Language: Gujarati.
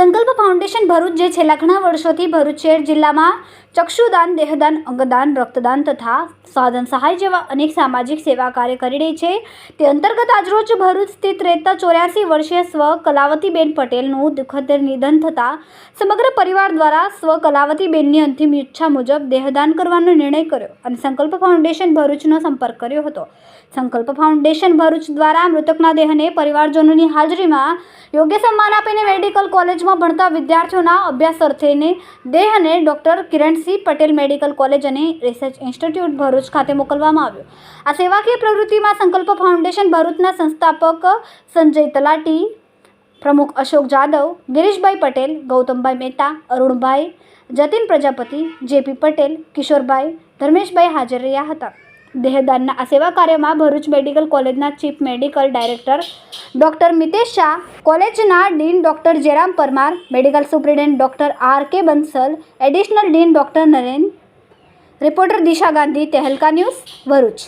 ફાઉન્ડેશન ભરૂચ જે છેલ્લા ઘણા વર્ષોથી ભરૂચ શહેર જિલ્લામાં ચક્ષુદાન, દેહદાન, અંગદાન, રક્તદાન તથા સાધન સહાય જેવા અનેક સામાજિક સેવા કાર્ય કરી રહી છે. તે અંતર્ગત આજરોજ ભરૂચ સ્થિત રહેતા ચોર્યાસી વર્ષીય સ્વ કલાવતીબેન પટેલનું દુઃખદ નિધન થતાં સમગ્ર પરિવાર દ્વારા સ્વ કલાવતીબેનની અંતિમ ઈચ્છા મુજબ દેહદાન કરવાનો નિર્ણય કર્યો અને સંકલ્પ ફાઉન્ડેશન ભરૂચનો સંપર્ક કર્યો હતો. સંકલ્પ ફાઉન્ડેશન ભરૂચ દ્વારા મૃતકના દેહને પરિવારજનોની હાજરીમાં યોગ્ય સન્માન આપીને મેડિકલ કોલેજમાં ભણતા વિદ્યાર્થીઓના અભ્યાસ અર્થેને દેહને doctor Kiransinh Patel medical college and research institute Bharuch ખાતે મોકલવામાં આવ્યો. આ સેવાકીય પ્રવૃત્તિમાં સંકલ્પ ફાઉન્ડેશન ભરૂચના સંસ્થાપક સંજય તલાટી, પ્રમુખ અશોક જાદવ, ગિરીશભાઈ પટેલ, ગૌતમભાઈ મહેતા, અરુણભાઈ, જતીન પ્રજાપતિ, જેપી પટેલ, કિશોરભાઈ, ધર્મેશભાઈ હાજર રહ્યા હતા. દેહદાનના આ સેવા કાર્યમાં ભરૂચ મેડિકલ કોલેજના chief medical director doctor Mitesh Shah, કોલેજના dean doctor Jeram Parmar, medical superintendent doctor R K Bansal, additional dean doctor Naren, reporter Disha Gandhi, Tehelka news, Bharuch.